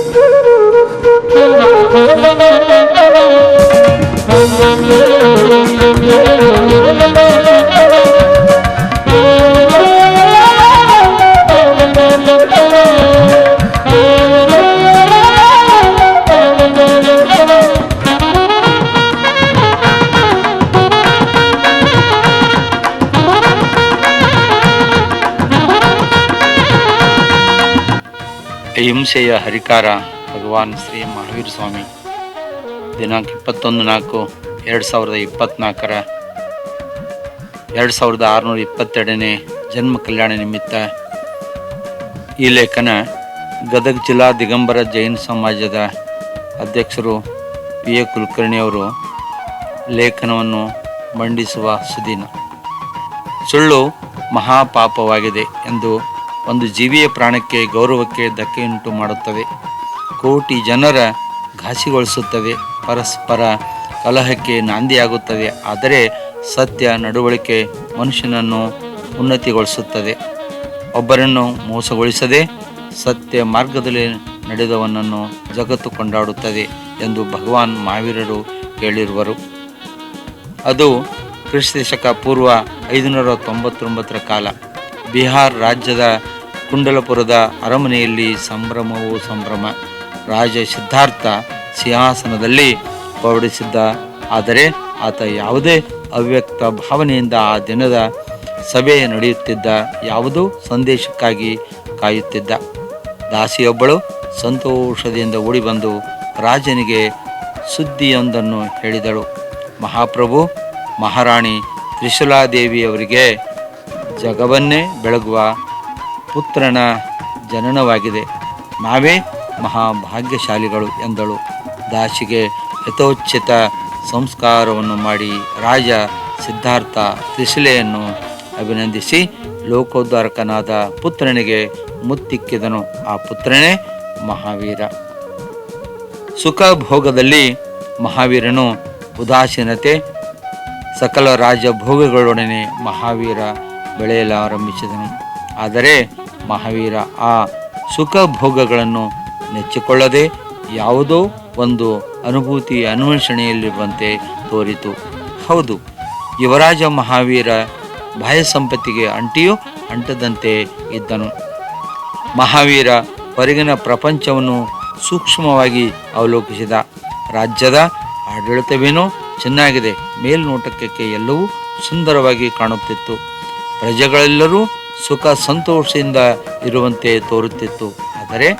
Thank you. ಅಹಿಂಸೆಯ ಹರಿಕಾರ ಭಗವಾನ್ ಶ್ರೀ ಮಹಾವೀರ ಸ್ವಾಮಿ. ದಿನಾಂಕ ಇಪ್ಪತ್ತೊಂದು ನಾಲ್ಕು ಎರಡು ಸಾವಿರದ ಇಪ್ಪತ್ತ್ನಾಲ್ಕರ ಎರಡು ಸಾವಿರದ ಆರುನೂರ ಇಪ್ಪತ್ತೆರಡನೇ ಜನ್ಮ ಕಲ್ಯಾಣ ನಿಮಿತ್ತ ಈ ಲೇಖನ ಗದಗ ಜಿಲ್ಲಾ ದಿಗಂಬರ ಜೈನ ಸಮಾಜದ ಅಧ್ಯಕ್ಷರು ಪಿ ಎ ಕುಲಕರ್ಣಿಯವರು ಲೇಖನವನ್ನು ಮಂಡಿಸುವ ಸುದಿನ. ಸುಳ್ಳು ಮಹಾಪಾಪವಾಗಿದೆ ಎಂದು ಒಂದು ಜೀವಿಯ ಪ್ರಾಣಕ್ಕೆ ಗೌರವಕ್ಕೆ ಧಕ್ಕೆಯುಂಟು ಮಾಡುತ್ತವೆ. ಕೋಟಿ ಜನರ ಘಾಸಿಗೊಳಿಸುತ್ತವೆ. ಪರಸ್ಪರ ಕಲಹಕ್ಕೆ ನಾಂದಿಯಾಗುತ್ತವೆ. ಆದರೆ ಸತ್ಯ ನಡವಳಿಕೆ ಮನುಷ್ಯನನ್ನು ಉನ್ನತಿಗೊಳಿಸುತ್ತದೆ. ಒಬ್ಬರನ್ನು ಮೋಸಗೊಳಿಸದೆ ಸತ್ಯ ಮಾರ್ಗದಲ್ಲಿ ನಡೆದವನನ್ನು ಜಗತ್ತು ಕೊಂಡಾಡುತ್ತದೆ ಎಂದು ಭಗವಾನ್ ಮಹಾವೀರರು ಹೇಳಿರುವರು. ಅದು ಕ್ರಿಸ್ತ ಶಕ ಪೂರ್ವ ಐದುನೂರ ತೊಂಬತ್ತೊಂಬತ್ತರ ಕಾಲ. ಬಿಹಾರ್ ರಾಜ್ಯದ ಕುಂಡಲಪುರದ ಅರಮನೆಯಲ್ಲಿ ಸಂಭ್ರಮವೂ ಸಂಭ್ರಮ. ರಾಜ ಸಿದ್ಧಾರ್ಥ ಸಿಂಹಾಸನದಲ್ಲಿ ಹೊರಡಿಸಿದ್ದ ಆದರೆ ಆತ ಯಾವುದೇ ಅವ್ಯಕ್ತ ಭಾವನೆಯಿಂದ ಆ ದಿನದ ಸಭೆ ನಡೆಯುತ್ತಿದ್ದ, ಯಾವುದೋ ಸಂದೇಶಕ್ಕಾಗಿ ಕಾಯುತ್ತಿದ್ದ. ದಾಸಿಯೊಬ್ಬಳು ಸಂತೋಷದಿಂದ ಓಡಿಬಂದು ರಾಜನಿಗೆ ಸುದ್ದಿಯೊಂದನ್ನು ಹೇಳಿದಳು. ಮಹಾಪ್ರಭು, ಮಹಾರಾಣಿ ತ್ರಿಶುಲಾದೇವಿಯವರಿಗೆ ಜಗವನ್ನೇ ಬೆಳಗುವ ಪುತ್ರನ ಜನನವಾಗಿದೆ. ನಾವೇ ಮಹಾಭಾಗ್ಯಶಾಲಿಗಳು ಎಂದಳು. ದಾಸಿಗೆ ಯಥೋಚಿತ ಸಂಸ್ಕಾರವನ್ನು ಮಾಡಿ ರಾಜ ಸಿದ್ಧಾರ್ಥ ತ್ರಿಶಿಲೆಯನ್ನು ಅಭಿನಂದಿಸಿ ಲೋಕೋದ್ಧಾರಕನಾದ ಪುತ್ರನಿಗೆ ಮುತ್ತಿಕ್ಕಿದನು. ಆ ಪುತ್ರನೇ ಮಹಾವೀರ. ಸುಖ ಭೋಗದಲ್ಲಿ ಮಹಾವೀರನು ಉದಾಸೀನತೆ, ಸಕಲ ರಾಜ ಭೋಗಗಳೊಡನೆ ಮಹಾವೀರ ಬೆಳೆಯಲಾರಂಭಿಸಿದನು. ಆದರೆ ಮಹಾವೀರ ಆ ಸುಖ ಭೋಗಗಳನ್ನು ನೆಚ್ಚಿಕೊಳ್ಳದೆ ಯಾವುದೋ ಒಂದು ಅನುಭೂತಿ ಅನ್ವೇಷಣೆಯಲ್ಲಿರುವಂತೆ ತೋರಿತು. ಹೌದು, ಯುವರಾಜ ಮಹಾವೀರ ಬಾಹ್ಯ ಸಂಪತ್ತಿಗೆ ಅಂಟಿಯೂ ಅಂಟದಂತೆ ಇದ್ದನು. ಮಹಾವೀರ ಹೊರಗಿನ ಪ್ರಪಂಚವನ್ನು ಸೂಕ್ಷ್ಮವಾಗಿ ಅವಲೋಕಿಸಿದ. ರಾಜ್ಯದ ಆಡಳಿತವೇನೋ ಚೆನ್ನಾಗಿದೆ, ಮೇಲ್ನೋಟಕ್ಕೆ ಎಲ್ಲವೂ ಸುಂದರವಾಗಿ ಕಾಣುತ್ತಿತ್ತು. ಪ್ರಜೆಗಳೆಲ್ಲರೂ ಸುಖ ಸಂತೋಷದಿಂದ ಇರುವಂತೆ ತೋರುತ್ತಿತ್ತು. ಆದರೆ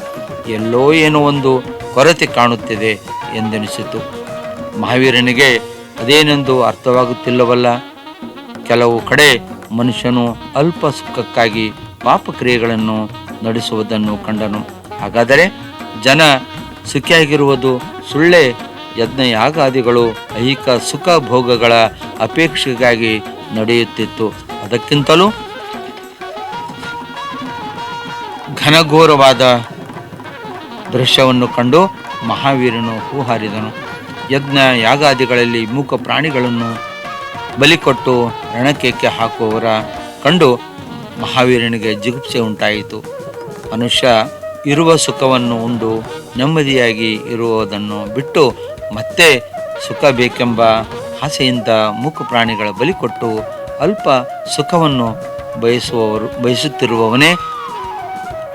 ಎಲ್ಲೋ ಏನೋ ಒಂದು ಕೊರತೆ ಕಾಣುತ್ತಿದೆ ಎಂದೆನಿಸಿತು. ಮಹಾವೀರನಿಗೆ ಅದೇನೆಂದು ಅರ್ಥವಾಗುತ್ತಿಲ್ಲವಲ್ಲ. ಕೆಲವು ಕಡೆ ಮನುಷ್ಯನು ಅಲ್ಪ ಸುಖಕ್ಕಾಗಿ ಪಾಪಕ್ರಿಯೆಗಳನ್ನು ನಡೆಸುವುದನ್ನು ಕಂಡನು. ಹಾಗಾದರೆ ಜನ ಸುಖಿಯಾಗಿರುವುದು ಸುಳ್ಳೆ? ಯಜ್ಞ ಯಾಗಾದಿಗಳು ಐಹಿಕ ಸುಖ ಭೋಗಗಳ ಅಪೇಕ್ಷೆಗಾಗಿ ನಡೆಯುತ್ತಿತ್ತು. ಅದಕ್ಕಿಂತಲೂ ಘನಘೋರವಾದ ದೃಶ್ಯವನ್ನು ಕಂಡು ಮಹಾವೀರನು ಹೂಹಾರಿದನು. ಯಜ್ಞ ಯಾಗಾದಿಗಳಲ್ಲಿ ಮೂಕ ಪ್ರಾಣಿಗಳನ್ನು ಬಲಿಕೊಟ್ಟು ರಣಕೇಕೆ ಹಾಕುವವರ ಕಂಡು ಮಹಾವೀರನಿಗೆ ಜಿಗುಪ್ಸೆ ಉಂಟಾಯಿತು. ಮನುಷ್ಯ ಇರುವ ಸುಖವನ್ನು ಉಂಡು ನೆಮ್ಮದಿಯಾಗಿ ಇರುವುದನ್ನು ಬಿಟ್ಟು ಮತ್ತೆ ಸುಖ ಬೇಕೆಂಬ ಆಸೆಯಿಂದ ಮೂಕ ಪ್ರಾಣಿಗಳ ಬಲಿಕೊಟ್ಟು ಅಲ್ಪ ಸುಖವನ್ನು ಬಯಸುವವರು, ಬಯಸುತ್ತಿರುವವನೇ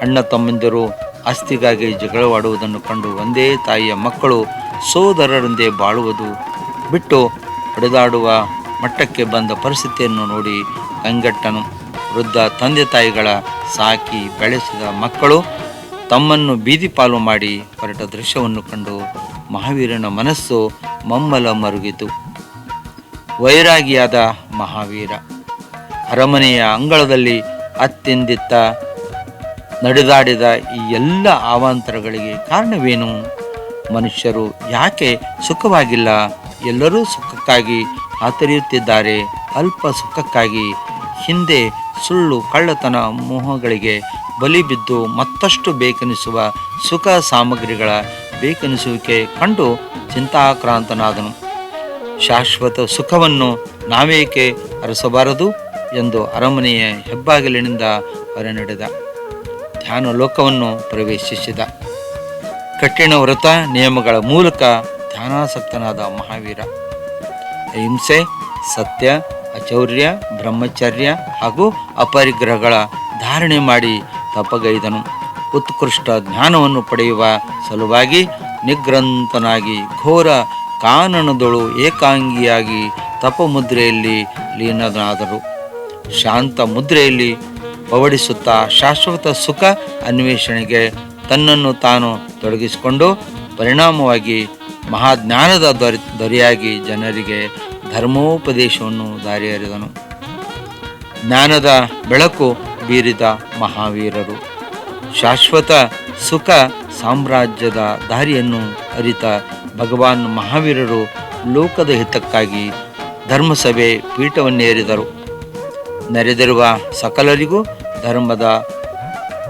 ಅಣ್ಣ ತಮ್ಮಂದಿರು ಆಸ್ತಿಗಾಗಿ ಜಗಳವಾಡುವುದನ್ನು ಕಂಡು ಒಂದೇ ತಾಯಿಯ ಮಕ್ಕಳು ಸೋದರರಂದೇ ಬಾಳುವುದು ಬಿಟ್ಟು ಹೊಡೆದಾಡುವ ಮಟ್ಟಕ್ಕೆ ಬಂದ ಪರಿಸ್ಥಿತಿಯನ್ನು ನೋಡಿ ಕಂಗಟ್ಟನು ವೃದ್ಧ ತಂದೆ ತಾಯಿಗಳ ಸಾಕಿ ಬೆಳೆಸಿದ ಮಕ್ಕಳು ತಮ್ಮನ್ನು ಬೀದಿ ಪಾಲು ಮಾಡಿ ಹೊರಟ ದೃಶ್ಯವನ್ನು ಕಂಡು ಮಹಾವೀರನ ಮನಸ್ಸು ಮಮ್ಮಲ ಮರುಗಿತು. ವೈರಾಗಿಯಾದ ಮಹಾವೀರ. ಅರಮನೆಯ ಅಂಗಳದಲ್ಲಿ ಅತ್ಯಂದಿತ್ತ ನಡೆದಾಡಿದ ಈ ಎಲ್ಲ ಅವಾಂತರಗಳಿಗೆ ಕಾರಣವೇನು? ಮನುಷ್ಯರು ಯಾಕೆ ಸುಖವಾಗಿಲ್ಲ? ಎಲ್ಲರೂ ಸುಖಕ್ಕಾಗಿ ಹಾತರಿಯುತ್ತಿದ್ದಾರೆ ಅಲ್ಪ ಸುಖಕ್ಕಾಗಿ. ಹಿಂದೆ ಸುಳ್ಳು, ಕಳ್ಳತನ ಮೋಹಗಳಿಗೆ ಬಲಿ ಬಿದ್ದು ಮತ್ತಷ್ಟು ಬೇಕೆನಿಸುವ ಸುಖ ಸಾಮಗ್ರಿಗಳ ಬೇಕೆನಿಸುವಿಕೆ ಕಂಡು ಚಿಂತಾಕ್ರಾಂತನಾದನು. ಶಾಶ್ವತ ಸುಖವನ್ನು ನಾವೇಕೆ ಅರಸಬಾರದು? ಎಂದು ಅರಮನೆಯ ಹೆಬ್ಬಾಗಿಲಿನಿಂದ ಹೊರನಡೆದ. ಧ್ಯಾನ ಲೋಕವನ್ನು ಪ್ರವೇಶಿಸಿದ. ಕಠಿಣ ವ್ರತ ನಿಯಮಗಳ ಮೂಲಕ ಧ್ಯಾನಾಸಕ್ತನಾದ ಮಹಾವೀರ. ಅಹಿಂಸೆ, ಸತ್ಯ, ಅಚೌರ್ಯ, ಬ್ರಹ್ಮಚರ್ಯ ಹಾಗೂ ಅಪರಿಗ್ರಹಗಳ ಧಾರಣೆ ಮಾಡಿ ತಪಗೈದನು. ಉತ್ಕೃಷ್ಟ ಜ್ಞಾನವನ್ನು ಪಡೆಯುವ ಸಲುವಾಗಿ ನಿಗ್ರಂಥನಾಗಿ ಘೋರ ಕಾನನದೊಳು ಏಕಾಂಗಿಯಾಗಿ ತಪಮುದ್ರೆಯಲ್ಲಿ ಲೀನನಾದರು ಶಾಂತ ಮುದ್ರೆಯಲ್ಲಿ ಪವಡಿಸುತ್ತಾ ಶಾಶ್ವತ ಸುಖ ಅನ್ವೇಷಣೆಗೆ ತನ್ನನ್ನು ತಾನು ತೊಡಗಿಸಿಕೊಂಡು ಪರಿಣಾಮವಾಗಿ ಮಹಾಜ್ಞಾನದ ದೊರೆ, ದೊರೆಯಾಗಿ ಜನರಿಗೆ ಧರ್ಮೋಪದೇಶವನ್ನು ದಾರಿಯರಿದನು. ಜ್ಞಾನದ ಬೆಳಕು ಬೀರಿದ ಮಹಾವೀರರು. ಶಾಶ್ವತ ಸುಖ ಸಾಮ್ರಾಜ್ಯದ ದಾರಿಯನ್ನು ಅರಿತ ಭಗವಾನ್ ಮಹಾವೀರರು ಲೋಕದ ಹಿತಕ್ಕಾಗಿ ಧರ್ಮಸಭೆ ಪೀಠವನ್ನೇರಿದರು. ನೆರೆದಿರುವ ಸಕಲರಿಗೂ ಧರ್ಮದ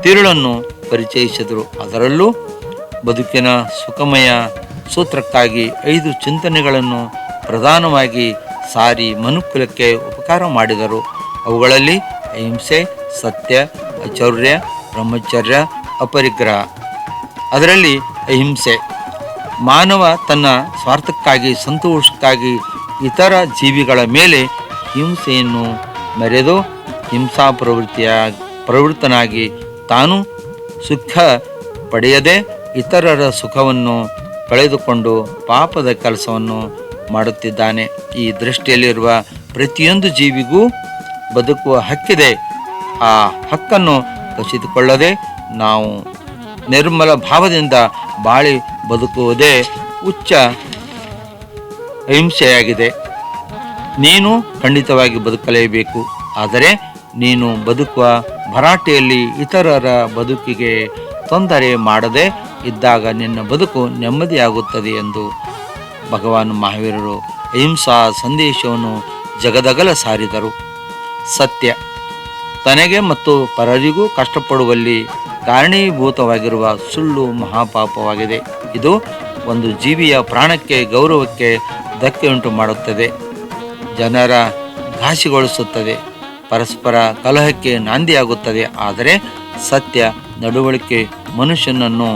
ತಿರುಳನ್ನು ಪರಿಚಯಿಸಿದರು. ಅದರಲ್ಲೂ ಬದುಕಿನ ಸುಖಮಯ ಸೂತ್ರಕ್ಕಾಗಿ ಐದು ಚಿಂತನೆಗಳನ್ನು ಪ್ರಧಾನವಾಗಿ ಸಾರಿ ಮನುಕುಲಕ್ಕೆ ಉಪಕಾರ ಮಾಡಿದರು. ಅವುಗಳಲ್ಲಿ ಅಹಿಂಸೆ, ಸತ್ಯ, ಅಚೌರ್ಯ, ಬ್ರಹ್ಮಚರ್ಯ, ಅಪರಿಗ್ರಹ. ಅದರಲ್ಲಿ ಅಹಿಂಸೆ. ಮಾನವ ತನ್ನ ಸ್ವಾರ್ಥಕ್ಕಾಗಿ, ಸಂತೋಷಕ್ಕಾಗಿ ಇತರ ಜೀವಿಗಳ ಮೇಲೆ ಹಿಂಸೆಯನ್ನು ಮೆರೆದು ಹಿಂಸಾ ಪ್ರವೃತ್ತಿಯ ಪ್ರವೃತ್ತನಾಗಿ ತಾನು ಸುಖ ಪಡೆಯದೆ ಇತರರ ಸುಖವನ್ನು ಕಳೆದುಕೊಂಡು ಪಾಪದ ಕೆಲಸವನ್ನು ಮಾಡುತ್ತಿದ್ದಾನೆ. ಈ ದೃಷ್ಟಿಯಲ್ಲಿರುವ ಪ್ರತಿಯೊಂದು ಜೀವಿಗೂ ಬದುಕುವ ಹಕ್ಕಿದೆ. ಆ ಹಕ್ಕನ್ನು ಕಸಿದುಕೊಳ್ಳದೆ ನಾವು ನಿರ್ಮಲ ಭಾವದಿಂದ ಬಾಳಿ ಬದುಕುವುದೇ ಉಚ್ಚ ಅಹಿಂಸೆಯಾಗಿದೆ. ನೀನು ಖಂಡಿತವಾಗಿ ಬದುಕಲೇಬೇಕು. ಆದರೆ ನೀನು ಬದುಕುವ ಭರಾಟೆಯಲ್ಲಿ ಇತರರ ಬದುಕಿಗೆ ತೊಂದರೆ ಮಾಡದೆ ಇದ್ದಾಗ ನಿನ್ನ ಬದುಕು ನೆಮ್ಮದಿಯಾಗುತ್ತದೆ ಎಂದು ಭಗವಾನ್ ಮಹಾವೀರರು ಅಹಿಂಸಾ ಸಂದೇಶವನ್ನು ಜಗದಗಲ ಸಾರಿದರು. ಸತ್ಯ. ತನಗೆ ಮತ್ತು ಪರರಿಗೂ ಕಷ್ಟಪಡುವಲ್ಲಿ ಕಾರಣೀಭೂತವಾಗಿರುವ ಸುಳ್ಳು ಮಹಾಪಾಪವಾಗಿದೆ. ಇದು ಒಂದು ಜೀವಿಯ ಪ್ರಾಣಕ್ಕೆ ಗೌರವಕ್ಕೆ ಧಕ್ಕೆಯುಂಟು ಮಾಡುತ್ತದೆ ಜನರ ಘಾಸಿಗೊಳಿಸುತ್ತದೆ. ಪರಸ್ಪರ ಕಲಹಕ್ಕೆ ನಾಂದಿಯಾಗುತ್ತದೆ. ಆದರೆ ಸತ್ಯ ನಡವಳಿಕೆ ಮನುಷ್ಯನನ್ನು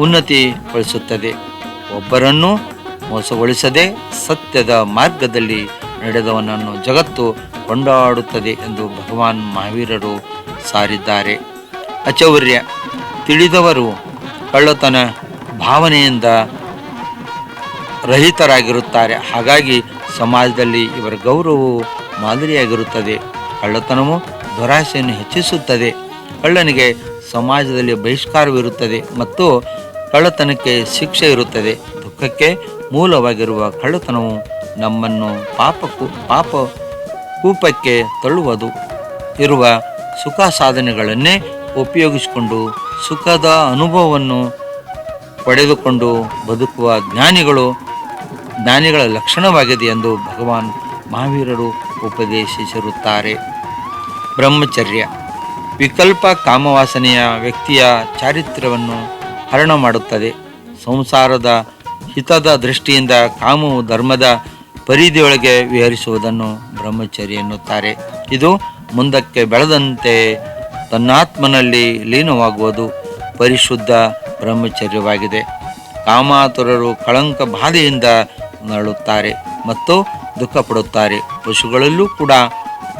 ಉನ್ನತಿಗೊಳಿಸುತ್ತದೆ. ಒಬ್ಬರನ್ನು ಮೋಸಗೊಳಿಸದೆ ಸತ್ಯದ ಮಾರ್ಗದಲ್ಲಿ ನಡೆದವನನ್ನು ಜಗತ್ತು ಕೊಂಡಾಡುತ್ತದೆ ಎಂದು ಭಗವಾನ್ ಮಹಾವೀರರು ಸಾರಿದ್ದಾರೆ. ಅಚೌರ್ಯ. ತಿಳಿದವರು ಕಳ್ಳತನ ಭಾವನೆಯಿಂದ ರಹಿತರಾಗಿರುತ್ತಾರೆ. ಹಾಗಾಗಿ ಸಮಾಜದಲ್ಲಿ ಇವರ ಗೌರವವು ಮಾದರಿಯಾಗಿರುತ್ತದೆ. ಕಳ್ಳತನವು ದುರಾಸೆಯನ್ನು ಹೆಚ್ಚಿಸುತ್ತದೆ. ಕಳ್ಳನಿಗೆ ಸಮಾಜದಲ್ಲಿ ಬಹಿಷ್ಕಾರವಿರುತ್ತದೆ ಮತ್ತು ಕಳ್ಳತನಕ್ಕೆ ಶಿಕ್ಷೆ ಇರುತ್ತದೆ. ದುಃಖಕ್ಕೆ ಮೂಲವಾಗಿರುವ ಕಳ್ಳತನವು ನಮ್ಮನ್ನು ಪಾಪಕ್ಕೂ, ಪಾಪ ಕೂಪಕ್ಕೆ ತಳ್ಳುವುದು. ಇರುವ ಸುಖ ಸಾಧನೆಗಳನ್ನೇ ಉಪಯೋಗಿಸಿಕೊಂಡು ಸುಖದ ಅನುಭವವನ್ನು ಪಡೆದುಕೊಂಡು ಬದುಕುವ ಜ್ಞಾನಿಗಳು, ಜ್ಞಾನಿಗಳ ಲಕ್ಷಣವಾಗಿದೆ ಎಂದು ಭಗವಾನ್ ಮಹಾವೀರರು ಉಪದೇಶಿಸಿರುತ್ತಾರೆ. ಬ್ರಹ್ಮಚರ್ಯ, ವಿಕಲ್ಪ ಕಾಮವಾಸನೆಯ ವ್ಯಕ್ತಿಯ ಚಾರಿತ್ರ್ಯವನ್ನು ಹರಣ ಮಾಡುತ್ತದೆ. ಸಂಸಾರದ ಹಿತದ ದೃಷ್ಟಿಯಿಂದ ಕಾಮವು ಧರ್ಮದ ಪರಿಧಿಯೊಳಗೆ ವಿಹರಿಸುವುದನ್ನು ಬ್ರಹ್ಮಚರ್ಯ ಎನ್ನುತ್ತಾರೆ. ಇದು ಮುಂದಕ್ಕೆ ಬೆಳೆದಂತೆ ತನ್ನಾತ್ಮನಲ್ಲಿ ಲೀನವಾಗುವುದು ಪರಿಶುದ್ಧ ಬ್ರಹ್ಮಚರ್ಯವಾಗಿದೆ. ಕಾಮಾತುರರು ಕಳಂಕ ಬಾಧೆಯಿಂದ ನರಳುತ್ತಾರೆ ಮತ್ತು ದುಃಖ ಪಡುತ್ತಾರೆ ಪಶುಗಳಲ್ಲೂ ಕೂಡ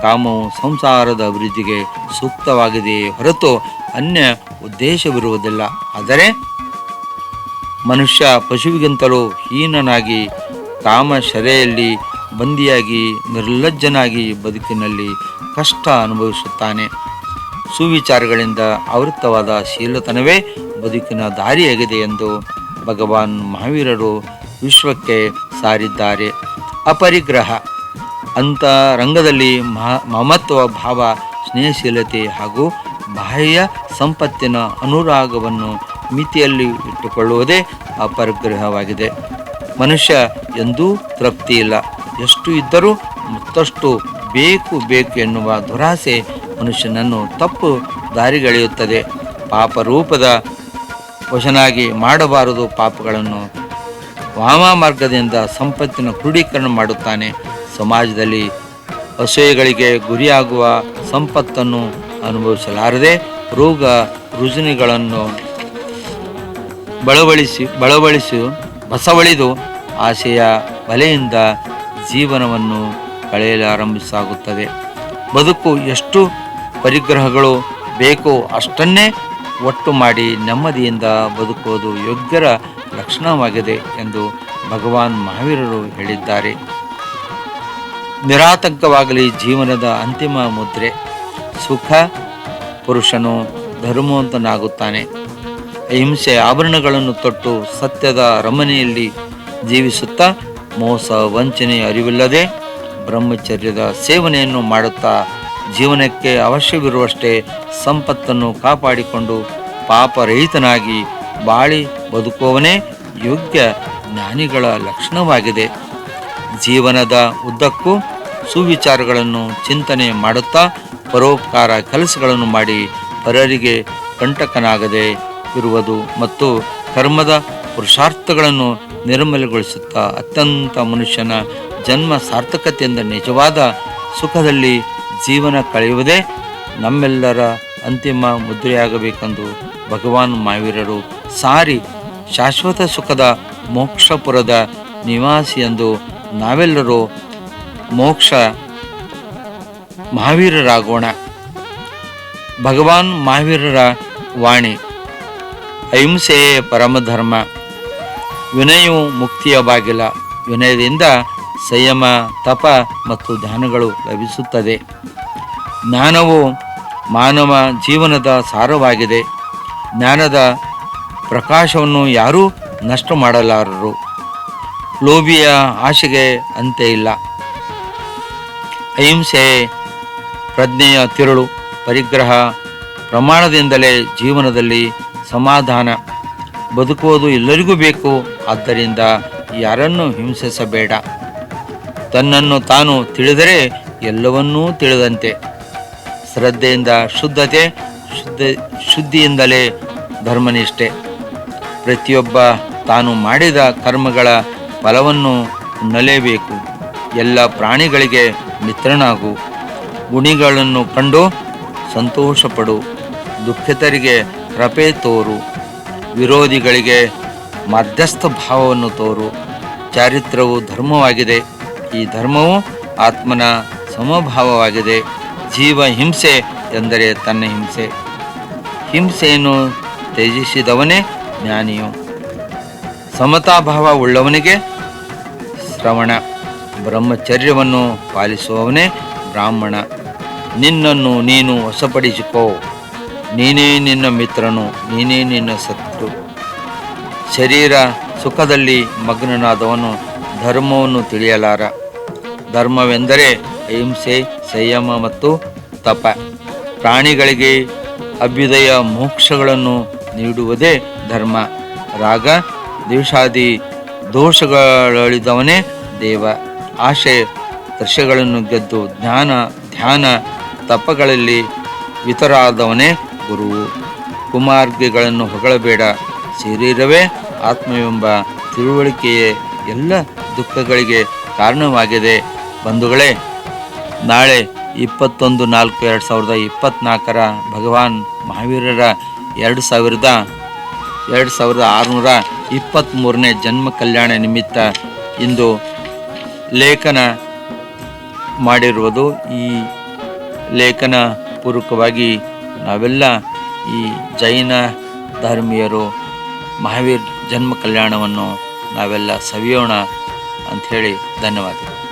ಕಾಮವು ಸಂಸಾರದ ಅಭಿವೃದ್ಧಿಗೆ ಸೂಕ್ತವಾಗಿದೆಯೇ ಹೊರತು ಅನ್ಯ ಉದ್ದೇಶವಿರುವುದಿಲ್ಲ. ಆದರೆ ಮನುಷ್ಯ ಪಶುವಿಗಿಂತಲೂ ಹೀನನಾಗಿ, ಕಾಮ ಶರೆಯಲ್ಲಿ ಬಂದಿಯಾಗಿ, ನಿರ್ಲಜ್ಜನಾಗಿ ಬದುಕಿನಲ್ಲಿ ಕಷ್ಟ ಅನುಭವಿಸುತ್ತಾನೆ. ಸುವಿಚಾರಗಳಿಂದ ಆವೃತ್ತವಾದ ಶೀಲತನವೇ ಬದುಕಿನ ದಾರಿಯಾಗಿದೆ ಎಂದು ಭಗವಾನ್ ಮಹಾವೀರರು ವಿಶ್ವಕ್ಕೆ ಸಾರಿದ್ದಾರೆ. ಅಪರಿಗ್ರಹ. ಅಂತ ರಂಗದಲ್ಲಿ ಮಮತ್ವ ಭಾವ, ಸ್ನೇಹಶೀಲತೆ ಹಾಗೂ ಬಾಹ್ಯ ಸಂಪತ್ತಿನ ಅನುರಾಗವನ್ನು ಮಿತಿಯಲ್ಲಿ ಇಟ್ಟುಕೊಳ್ಳುವುದೇ ಅಪರಿಗ್ರಹವಾಗಿದೆ. ಮನುಷ್ಯ ಎಂದೂ ತೃಪ್ತಿ ಇಲ್ಲ. ಎಷ್ಟು ಇದ್ದರೂ ಮತ್ತಷ್ಟು ಬೇಕು ಬೇಕು ಎನ್ನುವ ದುರಾಸೆ ಮನುಷ್ಯನನ್ನು ತಪ್ಪು ದಾರಿಗೆಳೆಯುತ್ತದೆ. ಪಾಪ ರೂಪದ ವಶನಾಗಿ ಮಾಡಬಾರದು ಪಾಪಗಳನ್ನು ವಾಮ ಮಾರ್ಗದಿಂದ ಸಂಪತ್ತಿನ ಕ್ರೋಢೀಕರಣ ಮಾಡುತ್ತಾನೆ. ಸಮಾಜದಲ್ಲಿ ಅಸೂಯೆಗಳಿಗೆ ಗುರಿಯಾಗುವ ಸಂಪತ್ತನ್ನು ಅನುಭವಿಸಲಾರದೆ ರೋಗ ರುಜಿನಿಗಳನ್ನು ಬಳವಳಿಸಿ ಬಳವಳಿಸಿ, ಬಸವಳಿದು ಆಸೆಯ ಬಲೆಯಿಂದ ಜೀವನವನ್ನು ಕಳೆಯಲಾರಂಭಿಸಾಗುತ್ತದೆ ಬದುಕು ಎಷ್ಟು ಪರಿಗ್ರಹಗಳು ಬೇಕೋ ಅಷ್ಟನ್ನೇ ಒಟ್ಟು ಮಾಡಿ ನೆಮ್ಮದಿಯಿಂದ ಬದುಕುವುದು ಯೋಗ್ಯರ ಲಕ್ಷಣವಾಗಿದೆ ಎಂದು ಭಗವಾನ್ ಮಹಾವೀರರು ಹೇಳಿದ್ದಾರೆ. ನಿರಾತಂಕವಾಗಲಿ ಜೀವನದ ಅಂತಿಮ ಮುದ್ರೆ. ಸುಖ, ಪುರುಷನು ಧರ್ಮವಂತನಾಗುತ್ತಾನೆ. ಅಹಿಂಸೆ ಆಭರಣಗಳನ್ನು ತೊಟ್ಟು ಸತ್ಯದ ರಮನೆಯಲ್ಲಿ ಜೀವಿಸುತ್ತಾ ಮೋಸ, ವಂಚನೆ ಅರಿವಿಲ್ಲದೆ ಬ್ರಹ್ಮಚರ್ಯದ ಸೇವನೆಯನ್ನು ಮಾಡುತ್ತಾ ಜೀವನಕ್ಕೆ ಅವಶ್ಯವಿರುವಷ್ಟೇ ಸಂಪತ್ತನ್ನು ಕಾಪಾಡಿಕೊಂಡು ಪಾಪರಹಿತನಾಗಿ ಬಾಳಿ ಬದುಕುವವನೇ ಯೋಗ್ಯ ಜ್ಞಾನಿಗಳ ಲಕ್ಷಣವಾಗಿದೆ. ಜೀವನದ ಉದ್ದಕ್ಕೂ ಸುವಿಚಾರಗಳನ್ನು ಚಿಂತನೆ ಮಾಡುತ್ತಾ ಪರೋಪಕಾರ ಕೆಲಸಗಳನ್ನು ಮಾಡಿ ಪರರಿಗೆ ಕಂಟಕನಾಗದೆ ಇರುವುದು ಮತ್ತು ಕರ್ಮದ ಪುರುಷಾರ್ಥಗಳನ್ನು ನಿರ್ಮಲಗೊಳಿಸುತ್ತಾ ಅತ್ಯಂತ ಮನುಷ್ಯನ ಜನ್ಮ ಸಾರ್ಥಕತೆಯಿಂದ ನಿಜವಾದ ಸುಖದಲ್ಲಿ ಜೀವನ ಕಳೆಯುವುದೇ ನಮ್ಮೆಲ್ಲರ ಅಂತಿಮ ಮುದ್ರೆಯಾಗಬೇಕೆಂದು ಭಗವಾನ್ ಮಹಾವೀರರು ಸಾರಿ ಶಾಶ್ವತ ಸುಖದ ಮೋಕ್ಷಪುರದ ನಿವಾಸಿ ಎಂದು ನಾವೆಲ್ಲರೂ ಮೋಕ್ಷ ಮಹಾವೀರರಾಗೋಣ. ಭಗವಾನ್ ಮಹಾವೀರರ ವಾಣಿ, ಅಹಿಂಸೆಯೇ ಪರಮಧರ್ಮ, ವಿನಯವು ಮುಕ್ತಿಯ ಬಾಗಿಲ, ವಿನಯದಿಂದ ಸಂಯಮ, ತಪ ಮತ್ತು ಧ್ಯಾನಗಳು ಲಭಿಸುತ್ತದೆ. ಜ್ಞಾನವು ಮಾನವ ಜೀವನದ ಸಾರವಾಗಿದೆ. ಜ್ಞಾನದ ಪ್ರಕಾಶವನ್ನು ಯಾರೂ ನಷ್ಟ ಮಾಡಲಾರರು. ಲೋಭಿಯ ಆಶೆಗೆ ಅಂತೆ ಇಲ್ಲ. ಅಹಿಂಸೆ ಪ್ರಜ್ಞೆಯ ತಿರುಳು, ಪರಿಗ್ರಹ, ಪ್ರಮಾಣದಿಂದಲೇ ಜೀವನದಲ್ಲಿ ಸಮಾಧಾನ. ಬದುಕುವುದು ಎಲ್ಲರಿಗೂ ಬೇಕು, ಆದ್ದರಿಂದ ಯಾರನ್ನು ಹಿಂಸಿಸಬೇಡ. ತನ್ನನ್ನು ತಾನು ತಿಳಿದರೆ ಎಲ್ಲವನ್ನೂ ತಿಳಿದಂತೆ. ಶ್ರದ್ಧೆಯಿಂದ ಶುದ್ಧತೆ ಶುದ್ಧ ಶುದ್ಧಿಯಿಂದಲೇ ಧರ್ಮನಿಷ್ಠೆ. ಪ್ರತಿಯೊಬ್ಬ ತಾನು ಮಾಡಿದ ಕರ್ಮಗಳ ಫಲವನ್ನು ನಲೇಬೇಕು ಎಲ್ಲ ಪ್ರಾಣಿಗಳಿಗೆ ಮಿತ್ರನಾಗು. ಗುಣಿಗಳನ್ನು ಕಂಡು ಸಂತೋಷಪಡು. ದುಃಖಿತರಿಗೆ ಕೃಪೆ ತೋರು. ವಿರೋಧಿಗಳಿಗೆ ಮಧ್ಯಸ್ಥ ಭಾವವನ್ನು ತೋರು. ಚಾರಿತ್ರವು ಧರ್ಮವಾಗಿದೆ. ಈ ಧರ್ಮವು ಆತ್ಮನ ಸಮಭಾವವಾಗಿದೆ. ಜೀವ ಹಿಂಸೆ ಎಂದರೆ ತನ್ನ ಹಿಂಸೆ. ಹಿಂಸೆಯನ್ನು ತ್ಯಜಿಸಿದವನೇ ಜ್ಞಾನಿಯು. ಸಮತಾಭಾವ ಉಳ್ಳವನಿಗೆ ಶ್ರವಣ. ಬ್ರಹ್ಮಚರ್ಯವನ್ನು ಪಾಲಿಸುವವನೇ ಬ್ರಾಹ್ಮಣ. ನಿನ್ನನ್ನು ನೀನು ವಶಪಡಿಸಿಕೋ. ನೀನೇ ನಿನ್ನ ಮಿತ್ರನು, ನೀನೇ ನಿನ್ನ ಸತ್ತು ಶರೀರ ಸುಖದಲ್ಲಿ ಮಗ್ನನಾದವನು ಧರ್ಮವನ್ನು ತಿಳಿಯಲಾರ. ಧರ್ಮವೆಂದರೆ ಅಹಿಂಸೆ, ಸಂಯಮ ಮತ್ತು ತಪ. ಪ್ರಾಣಿಗಳಿಗೆ ಅಭ್ಯುದಯ ಮೋಕ್ಷಗಳನ್ನು ನೀಡುವುದೇ ಧರ್ಮ. ರಾಗ ದ್ವೇಷಾದಿ ದೋಷಗಳಿದವನೇ ದೇವ. ಆಶೆ, ದೃಶ್ಯಗಳನ್ನು ಗೆದ್ದು ಜ್ಞಾನ, ಧ್ಯಾನ, ತಪಗಳಲ್ಲಿ ವಿತರಾದವನೇ ಗುರುವು ಕುಮಾರ್ಗಿಗಳನ್ನು ಹೊಗಳಬೇಡ. ಶರೀರವೇ ಆತ್ಮವೆಂಬ ತಿಳುವಳಿಕೆಯೇ ಎಲ್ಲ ದುಃಖಗಳಿಗೆ ಕಾರಣವಾಗಿದೆ. ಬಂಧುಗಳೇ, ನಾಳೆ ಇಪ್ಪತ್ತೊಂದು ನಾಲ್ಕು ಎರಡು ಸಾವಿರದ ಇಪ್ಪತ್ತ್ನಾಲ್ಕರ ಭಗವಾನ್ ಮಹಾವೀರರ ಎರಡು ಸಾವಿರದ ಎರಡು ಸಾವಿರದ ಆರುನೂರ ಇಪ್ಪತ್ತ್ಮೂರನೇ ಜನ್ಮ ಕಲ್ಯಾಣ ನಿಮಿತ್ತ ಇಂದು ಲೇಖನ ಮಾಡಿರುವುದು. ಈ ಲೇಖನ ಪೂರ್ವಕವಾಗಿ ನಾವೆಲ್ಲ ಈ ಜೈನ ಧರ್ಮೀಯರು ಮಹಾವೀರ್ ಜನ್ಮ ಕಲ್ಯಾಣವನ್ನು ನಾವೆಲ್ಲ ಸವಿಯೋಣ ಅಂಥೇಳಿ ಧನ್ಯವಾದ